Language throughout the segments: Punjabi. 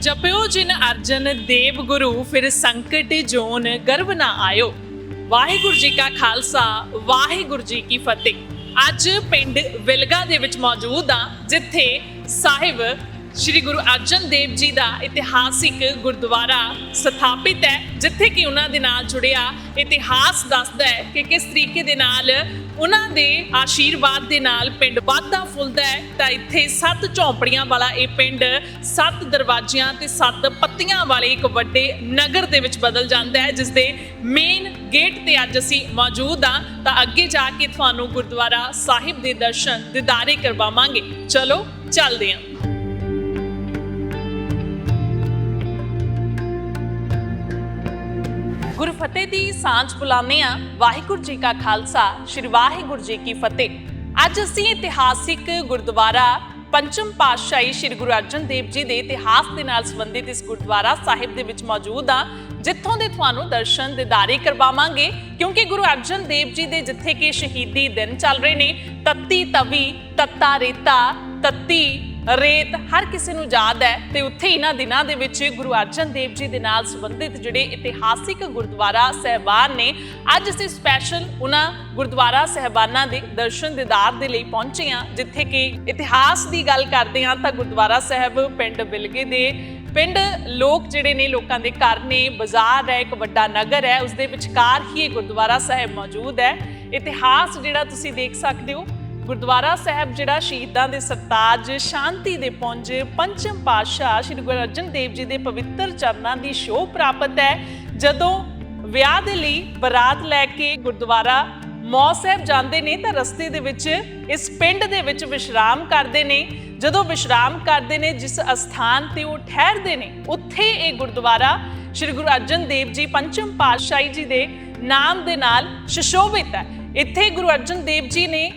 ਜਪਿਓ ਜਿਨ ਅਰਜਨ ਦੇਵ ਗੁਰੂ, ਫਿਰ ਸੰਕਟ ਜੋਨ ਗਰਵ ਨਾ ਆਇਓ। ਵਾਹਿਗੁਰੂ ਜੀ ਕਾ ਖਾਲਸਾ, ਵਾਹਿਗੁਰੂ ਜੀ ਕੀ ਫਤਿਹ। ਅੱਜ ਪਿੰਡ ਵਿਲਗਾ ਦੇ ਵਿੱਚ ਮੌਜੂਦ ਆ ਜਿੱਥੇ ਸਾਹਿਬ ਸ੍ਰੀ ਗੁਰੂ ਅਰਜਨ ਦੇਵ ਜੀ ਦਾ ਇਤਿਹਾਸਿਕ ਗੁਰਦੁਆਰਾ ਸਥਾਪਿਤ ਹੈ, ਜਿੱਥੇ ਕਿ ਉਹਨਾਂ ਦੇ ਨਾਲ ਜੁੜਿਆ ਇਤਿਹਾਸ ਦੱਸਦਾ ਹੈ ਕਿ ਕਿਸ ਤਰੀਕੇ ਦੇ ਨਾਲ ਉਹਨਾਂ ਦੇ ਆਸ਼ੀਰਵਾਦ ਦੇ ਨਾਲ ਪਿੰਡ ਵਾਧਾ ਫੁੱਲਦਾ ਹੈ। ਤਾਂ ਇੱਥੇ ਸੱਤ ਝੌਂਪੜੀਆਂ ਵਾਲਾ ਇਹ ਪਿੰਡ, ਸੱਤ ਦਰਵਾਜ਼ਿਆਂ ਤੇ ਸੱਤ ਪੱਤੀਆਂ ਵਾਲੇ ਇੱਕ ਵੱਡੇ ਨਗਰ ਦੇ ਵਿੱਚ ਬਦਲ ਜਾਂਦਾ ਹੈ ਜਿਸ ਦੇ ਮੇਨ ਗੇਟ ਤੇ ਅੱਜ ਅਸੀਂ ਮੌਜੂਦ ਆ ਤਾਂ ਅੱਗੇ ਜਾ ਕੇ ਤੁਹਾਨੂੰ ਗੁਰਦੁਆਰਾ ਸਾਹਿਬ ਦੇ ਦਰਸ਼ਨ, ਦਿਦਾਰੇ ਕਰਵਾਵਾਂਗੇ। ਚਲੋ, ਚੱਲਦੇ ਹਾਂ। ਫਤਿਹ ਦੀ ਸਾਂਝ ਬੁਲਾਉਂਦੇ ਆ ਵਾਹਿਗੁਰੂ ਜੀ ਕਾ ਖਾਲਸਾ, ਸ੍ਰੀ ਵਾਹਿਗੁਰੂ ਜੀ ਕੀ ਫਤਿਹ। ਅੱਜ ਅਸੀਂ ਇਤਿਹਾਸਿਕ ਗੁਰਦੁਆਰਾ ਪੰਚਮ ਪਾਤਸ਼ਾਹੀ ਸ੍ਰੀ ਗੁਰੂ ਅਰਜਨ ਦੇਵ ਜੀ ਦੇ ਇਤਿਹਾਸ ਦੇ ਨਾਲ ਸੰਬੰਧਿਤ ਇਸ ਗੁਰਦੁਆਰਾ ਸਾਹਿਬ ਦੇ ਵਿੱਚ ਮੌਜੂਦ ਆ ਜਿੱਥੋਂ ਦੇ ਤੁਹਾਨੂੰ ਦਰਸ਼ਨ ਦਿਦਾਰੇ ਕਰਵਾਵਾਂਗੇ। ਕਿਉਂਕਿ ਗੁਰੂ ਅਰਜਨ ਦੇਵ ਜੀ ਦੇ ਜਿੱਥੇ ਕਿ ਸ਼ਹੀਦੀ ਦਿਨ ਚੱਲ ਰਹੇ ਨੇ, ਤੱਤੀ ਤਵੀ, ਤੱਤਾ ਰੇਤਾ, ਤੱਤੀ ਰੇਤ ਹਰ ਕਿਸੇ ਨੂੰ ਯਾਦ ਹੈ ਤੇ ਉੱਥੇ ਇਹਨਾਂ ਦਿਨਾਂ ਦੇ ਵਿੱਚ ਗੁਰੂ ਅਰਜਨ ਦੇਵ ਜੀ ਦੇ ਨਾਲ ਸੰਬੰਧਿਤ ਜਿਹੜੇ ਇਤਿਹਾਸਿਕ ਗੁਰਦੁਆਰਾ ਸਹਿਬਾਨ ਨੇ, ਅੱਜ ਅਸੀਂ ਸਪੈਸ਼ਲ ਉਹਨਾਂ ਗੁਰਦੁਆਰਾ ਸਹਿਬਾਨਾਂ ਦੇ ਦਰਸ਼ਨ ਦਿਦਾਰ ਦੇ ਲਈ ਪਹੁੰਚੇ ਹਾਂ, ਜਿੱਥੇ ਕਿ ਇਤਿਹਾਸ ਦੀ ਗੱਲ ਕਰਦੇ ਹਾਂ ਤਾਂ ਗੁਰਦੁਆਰਾ ਸਾਹਿਬ ਪਿੰਡ ਬਿਲਗੇ ਦੇ ਪਿੰਡ ਲੋਕ ਜਿਹੜੇ ਨੇ ਲੋਕਾਂ ਦੇ ਘਰ ਨੇ, ਬਾਜ਼ਾਰ ਹੈ, ਇੱਕ ਵੱਡਾ ਨਗਰ ਹੈ ਉਸ ਦੇ ਵਿਚਕਾਰ ਹੀ ਇਹ ਗੁਰਦੁਆਰਾ ਸਾਹਿਬ ਮੌਜੂਦ ਹੈ। ਇਤਿਹਾਸ ਜਿਹੜਾ ਤੁਸੀਂ ਦੇਖ ਸਕਦੇ ਹੋ ਗੁਰਦੁਆਰਾ ਸਾਹਿਬ, ਜਿਹੜਾ ਸ਼ਹੀਦਾਂ ਦੇ ਸਰਤਾਜ ਸ਼ਾਂਤੀ ਦੇ ਪੁੰਜ ਪੰਚਮ ਪਾਤਸ਼ਾਹ ਸ੍ਰੀ ਗੁਰੂ ਅਰਜਨ ਦੇਵ ਜੀ ਦੇ ਪਵਿੱਤਰ ਚਰਨਾਂ ਦੀ ਸ਼ੋਭ ਪ੍ਰਾਪਤ ਹੈ। ਜਦੋਂ ਵਿਆਹ ਦੇ ਲਈ ਬਰਾਤ ਲੈ ਕੇ ਗੁਰਦੁਆਰਾ ਮੌ ਸਾਹਿਬ ਜਾਂਦੇ ਨੇ, ਤਾਂ ਰਸਤੇ ਦੇ ਵਿੱਚ, ਇਸ ਪਿੰਡ ਦੇ ਵਿੱਚ ਵਿਸ਼ਰਾਮ ਕਰਦੇ ਨੇ। ਜਦੋਂ ਵਿਸ਼ਰਾਮ ਕਰਦੇ ਨੇ, ਜਿਸ ਅਸਥਾਨ ਤੇ ਉਹ ਠਹਿਰਦੇ ਨੇ, ਉੱਥੇ ਇਹ ਗੁਰਦੁਆਰਾ ਸ੍ਰੀ ਗੁਰੂ ਅਰਜਨ ਦੇਵ ਜੀ ਪੰਚਮ ਪਾਤਸ਼ਾਹੀ ਜੀ ਦੇ ਨਾਮ ਦੇ ਨਾਲ ਸ਼ਸ਼ੋਭਿਤ ਹੈ। ਇੱਥੇ ਗੁਰੂ ਅਰਜਨ ਦੇਵ ਜੀ ਨੇ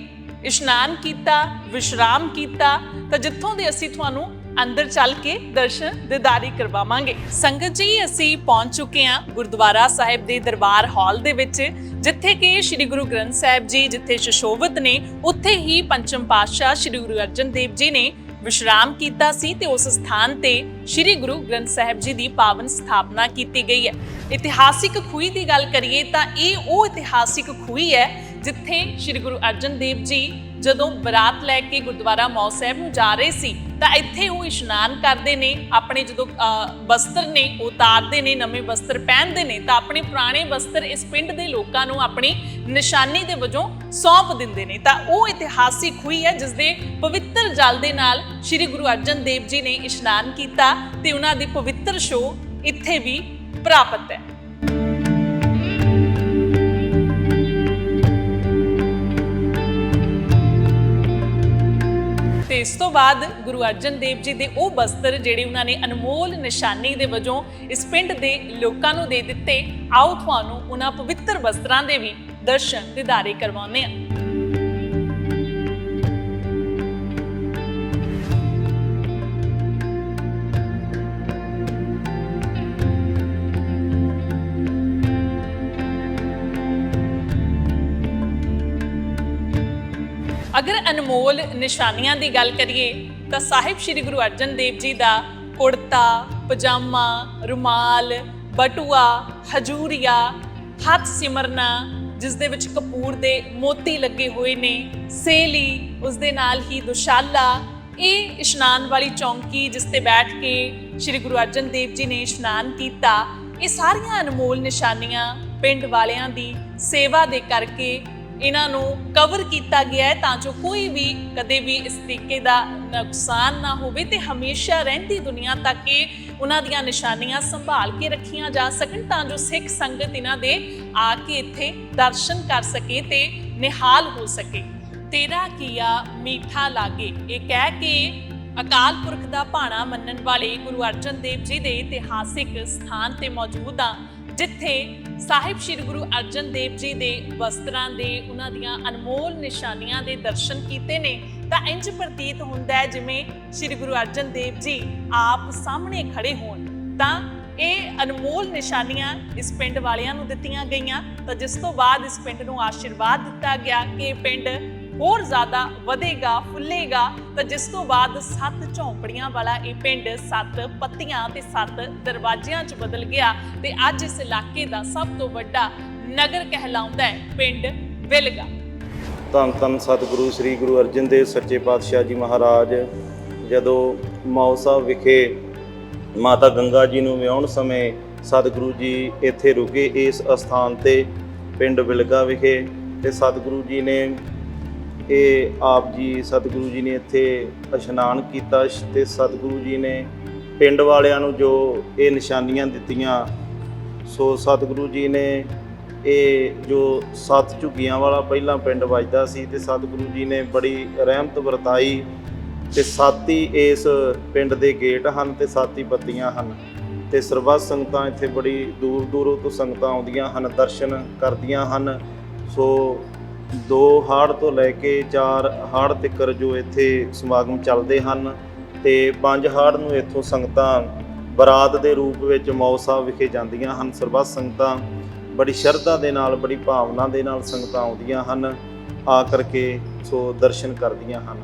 ਇਸ਼ਨਾਨ ਕੀਤਾ, ਵਿਸ਼ਰਾਮ ਕੀਤਾ, ਤਾਂ ਜਿੱਥੋਂ ਦੇ ਅਸੀਂ ਤੁਹਾਨੂੰ ਅੰਦਰ ਚੱਲ ਕੇ ਦਰਸ਼ਨ ਦਿਦਾਰੀ ਕਰਵਾਵਾਂਗੇ। ਸੰਗਤ ਜੀ, ਅਸੀਂ ਪਹੁੰਚ ਚੁੱਕੇ ਹਾਂ ਗੁਰਦੁਆਰਾ ਸਾਹਿਬ ਦੇ ਦਰਬਾਰ ਹਾਲ ਦੇ ਵਿੱਚ, ਜਿੱਥੇ ਕਿ ਸ੍ਰੀ ਗੁਰੂ ਗ੍ਰੰਥ ਸਾਹਿਬ ਜੀ, ਜਿੱਥੇ ਸ਼ਸ਼ੋਭਤ ਨੇ, ਉੱਥੇ ਹੀ ਪੰਚਮ ਪਾਤਸ਼ਾਹ ਸ੍ਰੀ ਗੁਰੂ ਅਰਜਨ ਦੇਵ ਜੀ ਨੇ ਵਿਸ਼ਰਾਮ ਕੀਤਾ ਸੀ ਤੇ ਉਸ ਸਥਾਨ ਤੇ ਸ੍ਰੀ ਗੁਰੂ ਗ੍ਰੰਥ ਸਾਹਿਬ ਜੀ ਦੀ ਪਾਵਨ ਸਥਾਪਨਾ ਕੀਤੀ ਗਈ ਹੈ। ਇਤਿਹਾਸਿਕ ਖੂਹੀ ਦੀ ਗੱਲ ਕਰੀਏ ਤਾਂ ਇਹ ਉਹ ਇਤਿਹਾਸਿਕ ਖੂਹੀ ਹੈ ਜਿੱਥੇ ਸ੍ਰੀ ਗੁਰੂ ਅਰਜਨ ਦੇਵ ਜੀ ਜਦੋਂ ਬਰਾਤ ਲੈ ਕੇ ਗੁਰਦੁਆਰਾ ਮੌ ਸਾਹਿਬ ਨੂੰ ਜਾ ਰਹੇ ਸੀ, ਤਾਂ ਇੱਥੇ ਉਹ ਇਸ਼ਨਾਨ ਕਰਦੇ ਨੇ, ਆਪਣੇ ਜਦੋਂ ਵਸਤਰ ਨੇ, ਉਹ ਉਤਾਰਦੇ ਨੇ, ਨਵੇਂ ਵਸਤਰ ਪਹਿਨਦੇ ਨੇ, ਤਾਂ ਆਪਣੇ ਪੁਰਾਣੇ ਵਸਤਰ ਇਸ ਪਿੰਡ ਦੇ ਲੋਕਾਂ ਨੂੰ ਆਪਣੀ ਨਿਸ਼ਾਨੀ ਦੇ ਵਜੋਂ ਸੌਂਪ ਦਿੰਦੇ ਨੇ। ਤਾਂ ਉਹ ਇਤਿਹਾਸਿਕ ਖੂਹੀ ਹੈ, ਜਿਸ ਦੇ ਪਵਿੱਤਰ ਜਲ ਦੇ ਨਾਲ ਸ੍ਰੀ ਗੁਰੂ ਅਰਜਨ ਦੇਵ ਜੀ ਨੇ ਇਸ਼ਨਾਨ ਕੀਤਾ ਤੇ ਉਹਨਾਂ ਦੀ ਪਵਿੱਤਰ ਸ਼ੋ ਇੱਥੇ ਵੀ ਪ੍ਰਾਪਤ ਹੈ। ਇਸ ਤੋਂ ਬਾਅਦ ਗੁਰੂ ਅਰਜਨ ਦੇਵ ਜੀ ਦੇ ਉਹ ਬਸਤਰ ਜਿਹੜੇ ਉਹਨਾਂ ਨੇ ਅਨਮੋਲ ਨਿਸ਼ਾਨੀ ਦੇ ਵਜੋਂ ਇਸ ਪਿੰਡ ਦੇ ਲੋਕਾਂ ਨੂੰ ਦੇ ਦਿੱਤੇ, ਆਓ ਤੁਹਾਨੂੰ ਉਹਨਾਂ ਪਵਿੱਤਰ ਬਸਤਰਾਂ ਦੇ ਵੀ ਦਰਸ਼ਨ ਦਿਦਾਰੇ ਕਰਵਾਉਂਦੇ ਹਾਂ। ਅਗਰ ਅਨਮੋਲ ਨਿਸ਼ਾਨੀਆਂ ਦੀ ਗੱਲ ਕਰੀਏ, ਤਾਂ ਸਾਹਿਬ ਸ੍ਰੀ ਗੁਰੂ ਅਰਜਨ ਦੇਵ ਜੀ ਦਾ ਕੁੜਤਾ, ਪਜਾਮਾ, ਰੁਮਾਲ, ਬਟੂਆ, ਹਜੂਰੀਆ, ਹੱਥ ਸਿਮਰਨਾ, ਜਿਸ ਦੇ ਵਿੱਚ ਕਪੂਰ ਦੇ ਮੋਤੀ ਲੱਗੇ ਹੋਏ ਨੇ, ਸੇਲੀ, ਉਸ ਦੇ ਨਾਲ ਹੀ ਦੁਸ਼ਾਲਾ, ਇਹ ਇਸ਼ਨਾਨ ਵਾਲੀ ਚੌਂਕੀ ਜਿਸ ਤੇ ਬੈਠ ਕੇ ਸ੍ਰੀ ਗੁਰੂ ਅਰਜਨ ਦੇਵ ਜੀ ਨੇ ਇਸ਼ਨਾਨ ਕੀਤਾ, ਇਹ ਸਾਰੀਆਂ ਅਨਮੋਲ ਨਿਸ਼ਾਨੀਆਂ ਪਿੰਡ ਵਾਲਿਆਂ ਦੀ ਸੇਵਾ ਦੇ ਕਰਕੇ ਇਹਨਾਂ ਨੂੰ ਕਵਰ ਕੀਤਾ ਗਿਆ ਹੈ ਤਾਂ ਜੋ ਕੋਈ ਵੀ ਕਦੇ ਵੀ ਇਸ ਤਰੀਕੇ ਦਾ ਨੁਕਸਾਨ ਨਾ ਹੋਵੇ ਤੇ ਹਮੇਸ਼ਾ ਰਹਿੰਦੀ ਦੁਨੀਆ ਤੱਕ ਇਹ ਉਹਨਾਂ ਦੀਆਂ ਨਿਸ਼ਾਨੀਆਂ ਸੰਭਾਲ ਕੇ ਰੱਖੀਆਂ ਜਾ ਸਕਣ ਤਾਂ ਜੋ ਸਿੱਖ ਸੰਗਤ ਇਹਨਾਂ ਦੇ ਆ ਕੇ ਇੱਥੇ ਦਰਸ਼ਨ ਕਰ ਸਕੇ ਤੇ ਨਿਹਾਲ ਹੋ ਸਕੇ। ਤੇਰਾ ਕੀਆ ਮੀਠਾ ਲਾਗੇ, ਇਹ ਕਹਿ ਕੇ ਅਕਾਲ ਪੁਰਖ ਦਾ ਭਾਣਾ ਮੰਨਣ ਵਾਲੇ ਗੁਰੂ ਅਰਜਨ ਦੇਵ ਜੀ ਦੇ ਇਤਿਹਾਸਿਕ ਸਥਾਨ ਤੇ ਮੌਜੂਦ ਆ। ਜਿੱਥੇ ਸਾਹਿਬ ਸ੍ਰੀ ਗੁਰੂ ਅਰਜਨ ਦੇਵ ਜੀ ਦੇ ਵਸਤਰਾਂ ਦੇ, ਉਹਨਾਂ ਦੀਆਂ ਅਨਮੋਲ ਨਿਸ਼ਾਨੀਆਂ ਦੇ ਦਰਸ਼ਨ ਕੀਤੇ ਨੇ, ਤਾਂ ਇੰਜ ਪ੍ਰਤੀਤ ਹੁੰਦਾ ਹੈ ਜਿਵੇਂ ਸ੍ਰੀ ਗੁਰੂ ਅਰਜਨ ਦੇਵ ਜੀ ਆਪ ਸਾਹਮਣੇ ਖੜੇ ਹੋਣ। ਤਾਂ ਇਹ ਅਨਮੋਲ ਨਿਸ਼ਾਨੀਆਂ ਇਸ ਪਿੰਡ ਵਾਲਿਆਂ ਨੂੰ ਦਿੱਤੀਆਂ ਗਈਆਂ, ਤਾਂ ਜਿਸ ਤੋਂ ਬਾਅਦ ਇਸ ਪਿੰਡ ਨੂੰ ਆਸ਼ੀਰਵਾਦ ਦਿੱਤਾ ਗਿਆ ਕਿ ਪਿੰਡ ਹੋਰ ਜ਼ਿਆਦਾ ਵਧੇਗਾ, ਫੁੱਲੇਗਾ, ਤਾਂ ਜਿਸ ਤੋਂ ਬਾਅਦ ਸੱਤ ਝੌਂਪੜੀਆਂ ਵਾਲਾ ਇਹ ਪਿੰਡ ਸੱਤ ਪੱਤੀਆਂ ਤੇ ਸੱਤ ਦਰਵਾਜ਼ਿਆਂ 'ਚ ਬਦਲ ਗਿਆ ਤੇ ਅੱਜ ਇਸ ਇਲਾਕੇ ਦਾ ਸਭ ਤੋਂ ਵੱਡਾ ਨਗਰ ਕਹਿਲਾਉਂਦਾ ਹੈ, ਪਿੰਡ ਵਿਲਗਾ ਧੰਨ ਧੰਨ ਸਤਿਗੁਰੂ, ਸ੍ਰੀ ਗੁਰੂ ਅਰਜਨ ਦੇਵ ਸੱਚੇ ਪਾਤਸ਼ਾਹ ਜੀ ਮਹਾਰਾਜ। ਜਦੋਂ ਮੌ ਸਾਹਿਬ ਵਿਖੇ ਮਾਤਾ ਗੰਗਾ ਜੀ ਨੂੰ ਵਿਆਹਣ ਸਮੇਂ ਸਤਿਗੁਰੂ ਜੀ ਇੱਥੇ ਰੁਕੇ ਇਸ ਅਸਥਾਨ ਤੇ, ਪਿੰਡ ਬਿਲਗਾ ਵਿਖੇ, ਤੇ ਸਤਿਗੁਰੂ ਜੀ ਨੇ ਇਹ ਆਪ ਜੀ ਸਤਿਗੁਰੂ ਜੀ ਨੇ ਇੱਥੇ ਇਸ਼ਨਾਨ ਕੀਤਾ ਤੇ ਸਤਿਗੁਰੂ ਜੀ ਨੇ ਪਿੰਡ ਵਾਲਿਆਂ ਨੂੰ ਜੋ ਇਹ ਨਿਸ਼ਾਨੀਆਂ ਦਿੱਤੀਆਂ, ਸੋ ਸਤਿਗੁਰੂ ਜੀ ਨੇ ਇਹ ਜੋ ਸੱਤ ਝੁੱਗੀਆਂ ਵਾਲਾ ਪਹਿਲਾਂ ਪਿੰਡ ਵੱਜਦਾ ਸੀ ਤੇ ਸਤਿਗੁਰੂ ਜੀ ਨੇ ਬੜੀ ਰਹਿਮਤ ਵਰਤਾਈ ਤੇ ਸਾਤੀ ਇਸ ਪਿੰਡ ਦੇ ਗੇਟ ਹਨ ਤੇ ਸਾਤੀ ਬੱਤੀਆਂ ਹਨ ਤੇ ਸਰਬੱਤ ਸੰਗਤਾਂ ਇੱਥੇ ਬੜੀ ਦੂਰ ਦੂਰੋਂ ਤੋਂ ਸੰਗਤਾਂ ਆਉਂਦੀਆਂ ਹਨ, ਦਰਸ਼ਨ ਕਰਦੀਆਂ ਹਨ, ਸੋ ਦੋ ਹਾੜ ਤੋਂ ਲੈ ਕੇ ਚਾਰ ਹਾੜ ਤੱਕ ਜੋ ਇੱਥੇ ਸਮਾਗਮ ਚੱਲਦੇ ਹਨ ਤੇ ਪੰਜ ਹਾੜ ਨੂੰ ਇੱਥੋਂ ਸੰਗਤਾਂ ਬਰਾਤ ਦੇ ਰੂਪ ਵਿੱਚ ਮੌ ਸਾਹਿਬ ਵਿਖੇ ਜਾਂਦੀਆਂ ਹਨ। ਸਰਬੱਤ ਸੰਗਤਾਂ ਬੜੀ ਸ਼ਰਧਾ ਦੇ ਨਾਲ, ਬੜੀ ਭਾਵਨਾ ਦੇ ਨਾਲ ਸੰਗਤਾਂ ਆਉਂਦੀਆਂ ਹਨ, ਆ ਕਰਕੇ ਸੋ ਦਰਸ਼ਨ ਕਰਦੀਆਂ ਹਨ।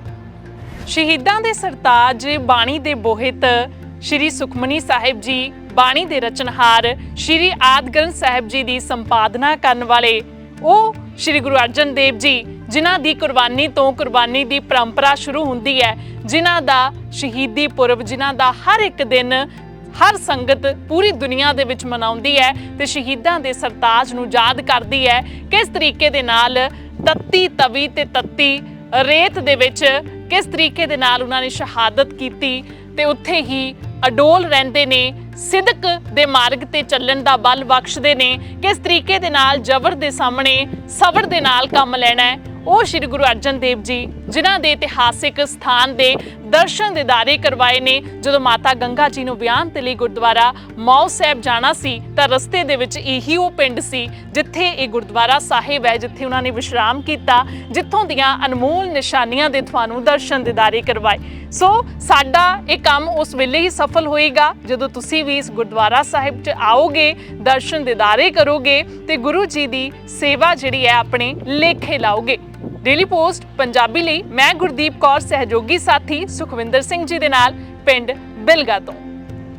ਸ਼ਹੀਦਾਂ ਦੇ ਸਰਤਾਜ ਬਾਣੀ ਦੇ ਬੋਹਿਤ ਸ਼੍ਰੀ ਸੁਖਮਨੀ ਸਾਹਿਬ ਜੀ ਬਾਣੀ ਦੇ ਰਚਨਹਾਰ ਸ਼੍ਰੀ ਆਦਿ ਗ੍ਰੰਥ ਸਾਹਿਬ ਜੀ ਦੀ ਸੰਪਾਦਨਾ ਕਰਨ ਵਾਲੇ ਉਹ ਸ਼੍ਰੀ ਗੁਰੂ ਅਰਜਨ ਦੇਵ ਜੀ, ਜਿਨ੍ਹਾਂ ਦੀ ਕੁਰਬਾਨੀ ਤੋਂ ਕੁਰਬਾਨੀ ਦੀ ਪਰੰਪਰਾ ਸ਼ੁਰੂ ਹੁੰਦੀ ਹੈ, ਜਿਨ੍ਹਾਂ ਦਾ ਸ਼ਹੀਦੀ ਪੁਰਬ, ਜਿਨ੍ਹਾਂ ਦਾ ਹਰ ਇੱਕ ਦਿਨ ਹਰ ਸੰਗਤ ਪੂਰੀ ਦੁਨੀਆ ਦੇ ਵਿੱਚ ਮਨਾਉਂਦੀ ਹੈ ਤੇ ਸ਼ਹੀਦਾਂ ਦੇ ਸਰਤਾਜ ਨੂੰ ਯਾਦ ਕਰਦੀ ਹੈ, ਕਿਸ ਤਰੀਕੇ ਦੇ ਨਾਲ ਤੱਤੀ ਤਵੀ ਤੇ ਤੱਤੀ ਰੇਤ ਦੇ ਵਿੱਚ ਕਿਸ ਤਰੀਕੇ ਦੇ ਨਾਲ ਉਹਨਾਂ ਨੇ ਸ਼ਹਾਦਤ ਕੀਤੀ ਤੇ ਉੱਥੇ ਹੀ ਅਡੋਲ ਰਹਿੰਦੇ ਨੇ ਸਿਦਕ ਦੇ ਮਾਰਗ ਤੇ ਚੱਲਣ ਦਾ ਬਲ ਬਖਸ਼ਦੇ ਨੇ ਕਿਸ ਤਰੀਕੇ ਦੇ ਨਾਲ ਜ਼ਬਰ ਦੇ ਸਾਹਮਣੇ ਸਬਰ ਦੇ ਨਾਲ ਕੰਮ ਲੈਣਾ ਹੈ। ਉਹ ਸ਼੍ਰੀ ਗੁਰੂ ਅਰਜਨ ਦੇਵ ਜੀ ਜਿਨ੍ਹਾਂ ਦੇ ਇਤਿਹਾਸਿਕ ਸਥਾਨ ਦੇ ਦਰਸ਼ਨ ਦਿਦਾਰੇ ਕਰਵਾਏ ਨੇ। ਜਦੋਂ ਮਾਤਾ ਗੰਗਾ ਜੀ ਨੂੰ ਬਿਆਨ ਤੇ ਲਈ ਗੁਰਦੁਆਰਾ ਮੌ ਸਾਹਿਬ ਜਾਣਾ ਸੀ, ਤਾਂ ਰਸਤੇ ਦੇ ਵਿੱਚ ਇਹੀ ਉਹ ਪਿੰਡ ਸੀ, ਜਿੱਥੇ ਇਹ ਗੁਰਦੁਆਰਾ ਸਾਹਿਬ ਹੈ, ਜਿੱਥੇ ਉਹਨਾਂ ਨੇ ਵਿਸ਼ਰਾਮ ਕੀਤਾ, ਜਿੱਥੋਂ ਦੀਆਂ ਅਨਮੋਲ ਨਿਸ਼ਾਨੀਆਂ ਦੇ ਤੁਹਾਨੂੰ ਦਰਸ਼ਨ ਦਿਦਾਰੇ ਕਰਵਾਏ। ਸੋ ਸਾਡਾ ਇਹ ਕੰਮ ਉਸ ਵੇਲੇ ਹੀ ਸਫਲ ਹੋਏਗਾ, ਜਦੋਂ ਤੁਸੀਂ ਵੀ ਇਸ ਗੁਰਦੁਆਰਾ ਸਾਹਿਬ 'ਚ ਆਓਗੇ, ਦਰਸ਼ਨ ਦਿਦਾਰੇ ਕਰੋਗੇ ਤੇ ਗੁਰੂ ਜੀ ਦੀ ਸੇਵਾ ਜਿਹੜੀ ਹੈ ਆਪਣੇ ਲੇਖੇ ਲਾਓਗੇ। ਡੇਲੀ ਪੋਸਟ ਪੰਜਾਬੀ ਲਈ ਮੈਂ ਗੁਰਦੀਪ ਕੌਰ, ਸਹਿਯੋਗੀ ਸਾਥੀ ਸੁਖਵਿੰਦਰ ਸਿੰਘ ਜੀ ਦੇ ਨਾਲ, ਪਿੰਡ ਬਿਲਗਾ ਤੋਂ।